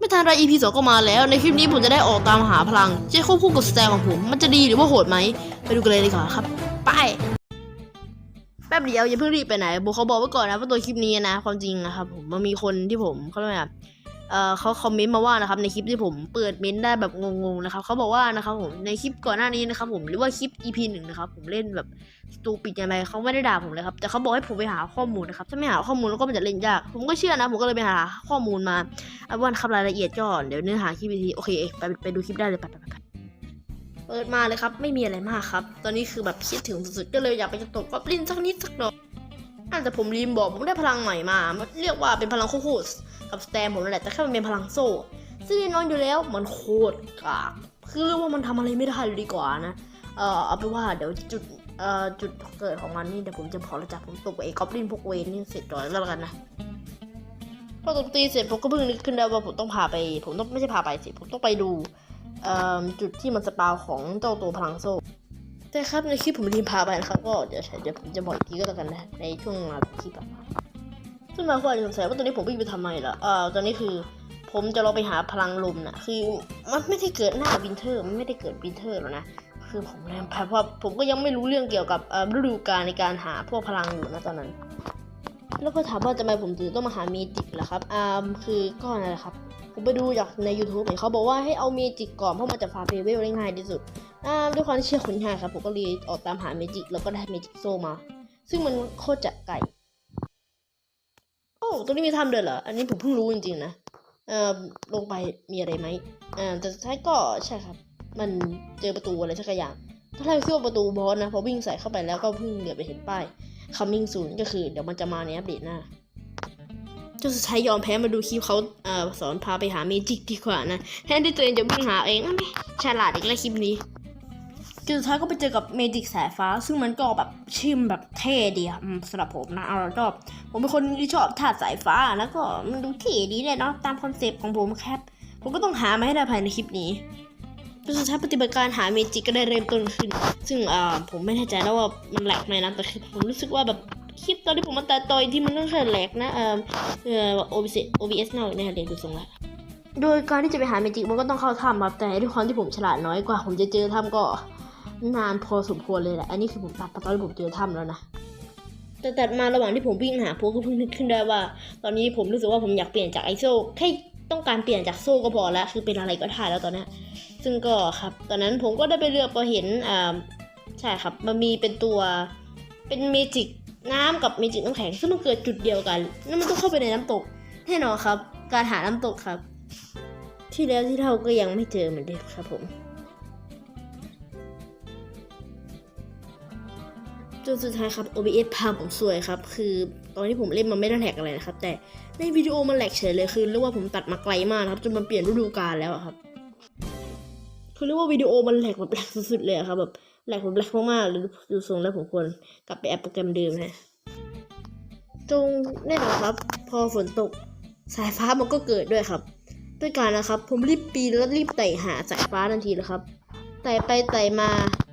ไม่ทันไร EP สองก็มาแล้ว ในคลิปนี้ผมจะได้ออกตามหาพลังจะควบคู่กับสแตนของผม มันจะดีหรือว่าโหดไหม ไปดูกันเลยดีกว่าครับ ไปแป๊บเดียวอย่าเพิ่งรีบไปไหนโบเขาบอกไว้ก่อนนะว่าตัวคลิปนี้นะ ความจริงนะครับผมมันมีคนที่ผมเขาเรียกว่า เอ่อเขาคอมเมนต์มาว่านะครับในคลิปที่ผมเปิดเมนต์ได้แบบงงๆนะครับเขาบอกว่านะครับผมในคลิปก่อนหน้านี้นะครับผมหรือว่าคลิป EP หนึ่งนะครับผมเล่นแบบสตูปิดยังไงเขาไม่ได้ด่าผมเลยครับแต่เขาบอกให้ผมไปหาข้อมูลนะครับถ้าไม่หาข้อมูลแล้วก็มันจะเล่นยาก ผมก็เชื่อนะ ผมก็เลยไปหาข้อมูลมาเอาเป็นครับรายละเอียดก่อนเดี๋ยวเนื้อหาคลิปอีกทีโอเคไปไปดูคลิปได้เลยไปไปไปเปิดมาเลยครับไม่มีอะไรมากครับ ตอนนี้คือแบบคิดถึงสุดๆก็เลยอยากไปจะตกกับลินสักนิดสักหน่อย อะแต่ผมรีมบอกผมได้พลังใหม่มามันเรียกว่าเป็นพลังโคู่คู่กับสแตมผมนั่นแหละ แต่แค่มันเป็นพลังโซ่ ซึ่งแน่นอนอยู่แล้วมันโคตรกากคือเรียกว่ามันทำอะไรไม่ได้เลยดีกว่านะ เออเอาไปว่าเดี๋ยวจุดเอ่อจุดเกิดของมันนี่เดี๋ยวผมจะขอระจับผมตกไอ้กอบลินพวกเวนนี่เสร็จก่อนแล้วกันนะพอตกตีเสร็จผมก็เพิ่งนึกขึ้นได้ว่าผมต้องพาไป ผมต้องไม่ใช่พาไปสิผมต้องไปดูเอ่อจุดที่มันสปาวของเจ้าตัวพลังโซ่ แต่ครับในคลิปผมรีมพาไปนะครับก็เดี๋ยวเดี๋ยวผมจะบอกอีกทีก็แล้วกันนะ ในช่วงคลิปอะซึ่งมางคนอาจจะสงสัยว่าตอนนี้ผมวิ่งไปทำไมล่ะเอ่อตอนนี้คือผมจะลองไปหาพลังลมนะคือมันไม่ได้เกิดหน้าวินเทอร์ มันไม่ได้เกิดวินเทอร์แล้วนะคือผมแรงเพราะผมก็ยังไม่รู้เรื่องเกี่ยวกับฤดูกาลในการหาพวกพลังอยู่นะตอนนั้น แล้วก็ถามว่าทำไมผมถึงต้องมาหาเมจิกล่ะครับอ่าคือก็นั่นแหละครับ ผมไปดูจากใน YouTube เห็นเขาบอกว่าให้เอาเมจิกก่อนเพราะมันจะฟาร์มเลเวลได้ง่ายที่สุดอ่าด้วยความที่เชื่อคนง่ายครับผมก็เลยออกตามหาเมจิกแล้วก็ได้เมจิกโซมา ซึ่งมันโคตรจะไก่โอ้ตรงนี้มีถ้ำเดินเหรอ อันนี้ผมเพิ่งรู้จริงๆนะเอ่อลงไปมีอะไรไหมอ่าแต่สุดท้ายก็ใช่ครับ มันเจอประตูอะไรสักอย่างถ้าเราคิดว่าประตูบอสนะพอวิ่งใส่เข้าไปแล้วก็เพิ่งเหลือไปเห็นป้าย coming soon ก็คือเดี๋ยวมันจะมาในอัปเดตหน้าจนสุดท้ายยอมแพ้มาดูคลิปเขาเอ่อสอนพาไปหาเมจิกดีกว่านะแทนที่ตัวเองจะวิ่งหาเองอะไม่ฉลาดอีกแล้วคลิปนี้จนสุดท้ายก็ไปเจอกับเมจิกสายฟ้า ซึ่งมันก็แบบชิมแบบเท่ดีอะสำหรับผมนะเอาแล้วก็ผมเป็นคนที่ชอบธาตุสายฟ้าแล้วก็มันดูเท่ดีเลยเนาะตามคอนเซปต์ของผมครับ ผมก็ต้องหามาให้ได้ภายในคลิปนี้ จนสุดท้ายปฏิบัติการหาเมจิกก็ได้เริ่มต้นขึ้น ซึ่งอ่าผมไม่แน่ใจนะว่ามันแหลกไหมนะแต่คือผมรู้สึกว่าแบบคลิปตอนที่ผมมาตัดต่อยที่มันต้องใช้แหลกนะเอ่อเอ่อ OBS OBS หน่อยเนี่ยเดี๋ยวดูทรงละโดยการที่จะไปหาเมจิกมันก็ต้องเข้าถ้ำครับแต่ด้วยความที่ผมฉลาดน้อยกว่า ผมจะเจอถ้ำก็นานพอสมควรเลยแหละอันนี้คือผมตัดตอนที่ผมเจอถ้ำแล้วนะแต่ตัดมาระหว่างที่ผมวิ่งหาพวกก็เพิ่งนึกขึ้นได้ว่า ตอนนี้ผมรู้สึกว่าผมอยากเปลี่ยนจากไอโซ่แค่ต้องการเปลี่ยนจากโซ่ก็พอแล้วคือเป็นอะไรก็ได้แล้วตอนนี้ ซึ่งก็ครับตอนนั้นผมก็ได้ไปเลือกพอเห็นอ่าใช่ครับมันมีเป็นตัวเป็นเมจิกน้ำกับเมจิกน้ำแข็งซึ่งมันเกิดจุดเดียวกันนั่นมันต้องเข้าไปในน้ำตกแน่นอนครับ การหาน้ำตกครับ ที่แล้วที่เท่าก็ยังไม่เจอเหมือนเดิมครับผมจนสุดท้ายครับ OBS พาผมสวยครับ คือตอนที่ผมเล่นมันไม่ได้แหลกอะไรนะครับ แต่ในวิดีโอมันแหลกเฉยเลยคือเรียกว่าผมตัดมาไกลมากครับ จนมันเปลี่ยนฤดูกาลแล้วครับ คือเรียกว่าวิดีโอมันแหลกแบบแหลกสุดๆเลยอะครับแบบแหลกแบบแหลกมากๆหรือดูทรงแล้วผมควรกลับไปแอปโปรแกรมเดิมนะจงแน่นอนครับ พอฝนตกสายฟ้ามันก็เกิดด้วยครับด้วยการนะครับ ผมรีบปีนแล้วรีบไต่หาสายฟ้าทันทีเลยครับไต่ไปไต่มา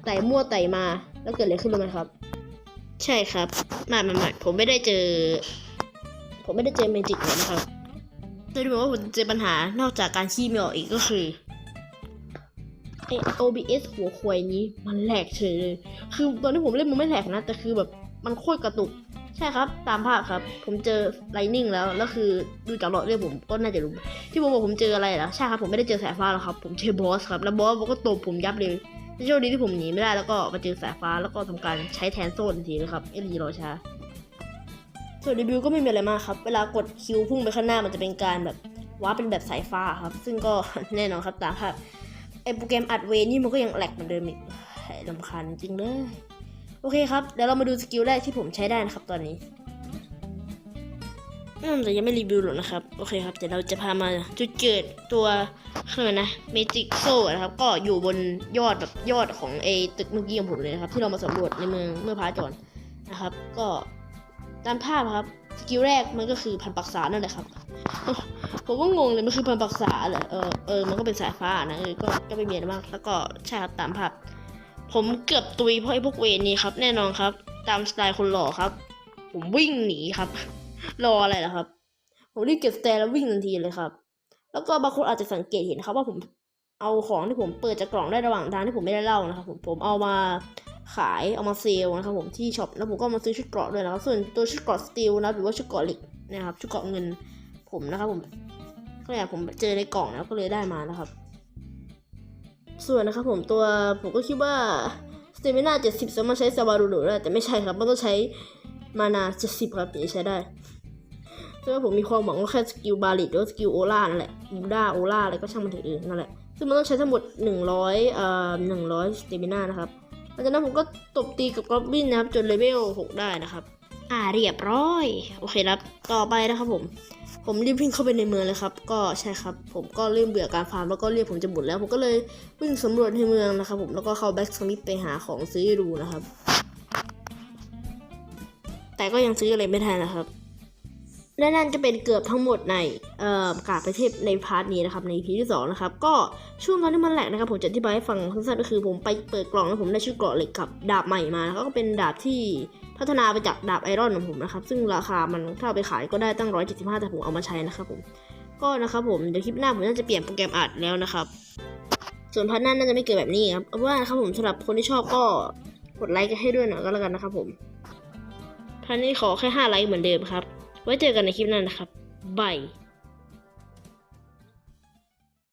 ไต่มั่วไต่มา แล้วเกิดอะไรขึ้นรู้ไหมครับ ใช่ครับมามามาผมไม่ได้เจอ ผมไม่ได้เจอเมจิกเลยนะครับแต่ดูเหมือนว่าผมเจอปัญหานอกจากการขี้ไม่ออกอีกก็คือ ไอ OBS หัวควยนี้มันแหลกเฉยเลย คือตอนที่ผมเล่นมันไม่แหลกนะ แต่คือแบบมันโคตรกระตุก ใช่ครับ ตามภาพครับ ผมเจอไลนิ่งแล้ว แล้วคือดูจากหลอดเลือดผมก็น่าจะรู้ ที่ผมบอกผมเจออะไรแล้วใช่ครับ ผมไม่ได้เจอสายฟ้าหรอกครับ ผมเจอบอสครับ แล้วบอสมันก็ตบผมยับเลยโชคดีที่ผมหนีไม่ได้แล้วก็มาเจอสายฟ้าแล้วก็ทำการใช้แทนโซ่ทันทีเลยครับเอลีรอช้าส่วนรีวิวก็ไม่มีอะไรมากครับ เวลากดคิวพุ่งไปข้างหน้ามันจะเป็นการแบบว้าเป็นแบบสายฟ้าครับ ซึ่งก็แน่นอนครับตามภาพ ไอโปรแกรมอัดเวนี่มันก็ยังแหลกเหมือนเดิมอีกเฮ้ยลำคาญจริงเลย โอเคครับ เดี๋ยวเรามาดูสกิลแรกที่ผมใช้ได้นะครับตอนนี้ อืมแต่ยังไม่รีวิวหรอกนะครับ โอเคครับ เดี๋ยวเราจะพามาจุดเกิดตัวเคืออะไรนะเมจิกโซ่นะครับ ก็อยู่บนยอดแบบยอดของไอตึกเมื่อกี้ของผมเลยนะครับ ที่เรามาสำรวจในเมืองเมื่อพาร์ทก่อนนะครับ ก็ตามภาพครับ สกิลแรกมันก็คือพันปักษานั่นแหละครับ ผมก็งงเลยมันคือพันปักษาเหรอเออเออมันก็เป็นสายฟ้านะเออก็ก็ไม่มีอะไรมาก แล้วก็ใช่ครับตามภาพผมเกือบตุยเพราะไอ้พวกเวรนี้ครับ แน่นอนครับ ตามสไตล์คนหล่อครับ ผมวิ่งหนีครับ รออะไรล่ะครับ ผมรีบเก็บสแตนแล้ววิ่งทันทีเลยครับ แล้วก็บางคนอาจจะสังเกตเห็นครับว่าผมเอาของที่ผมเปิดจากกล่องได้ระหว่างทางที่ผมไม่ได้เล่านะครับผมผมเอามา ขายเอามาเซลล์นะครับผมที่ช็อปแล้วผมก็มาซื้อชุดเกราะด้วยนะครับส่วนตัวชุดเกราะสตีลนะหรือว่าชุดเกราะเหล็กนะครับชุดเกราะเงินผมนะครับผมก็เนี่ยผมเจอในกล่องแล้วก็เลยได้มานะครับ ส่วนนะครับผมตัวผมก็คิดว่าสเตมินา70สามารถใช้ซาบารุโดได้แต่ไม่ใช่ครับมันต้องใช้มานา70ครับถึงจะใช้ได้ซึ่งผมมีความหวังว่าแค่สกิลบาลิดหรือว่าสกิลโอล่านั่นแหละบูด้าโอล่าอะไรก็ช่างมันเถอะเออนั่นแหละซึ่งมันต้องใช้ทั้งหมด100เอ่อ100สเตมินานะครับ ลังจากนั้นผมก็ตบตีกับกอบบินนะครับจนเลเวล6ได้นะครับ อ่าเรียบร้อย โอเคครับ ต่อไปนะครับผม ผมรีบวิ่งเข้าไปในเมืองเลยครับ ก็ใช่ครับ ผมก็เริ่มเบื่อการฟาร์มแล้วก็เรียกผมจะหมดแล้ว ผมก็เลยวิ่งสำรวจในเมืองนะครับผมแล้วก็เข้าแบ็กสมิธไปหาของซื้อดูนะครับ แต่ก็ยังซื้ออะไรไม่ได้นะครับ และนั่นจะเป็นเกือบทั้งหมดในเอ่อกาบประเทศในพาร์ทนี้นะครับใน EP ที่สองนะครับก็ช่วงตอนที่มันแหลกนะครับผมจะอธิบายให้ฟังสั้นๆก็คือผมไปเปิดกล่องแล้วผมได้ชุดเกราะเหล็กกับดาบใหม่มาแล้วก็เป็นดาบที่พัฒนาไปจากดาบไอรอนของผมนะครับซึ่งราคามันถ้าเอาไปขายก็ได้ตั้ง 175 แต่ผมเอามาใช้นะครับผมก็นะครับผมเดี๋ยวคลิปหน้าผมน่าจะเปลี่ยนโปรแกรมอัดแล้วนะครับ ส่วนพาร์ทหน้าน่าจะไม่เกิดแบบนี้ครับเอาว่านะครับผมสำหรับคนที่ชอบก็กดไลค์กันให้ด้วยหน่อยก็แล้วกันนะครับผมพาร์ทนี้ขอแค่5ไลค์เหมือนเดิมครับ ไว้เจอกันในคลิปหน้านะครับบาย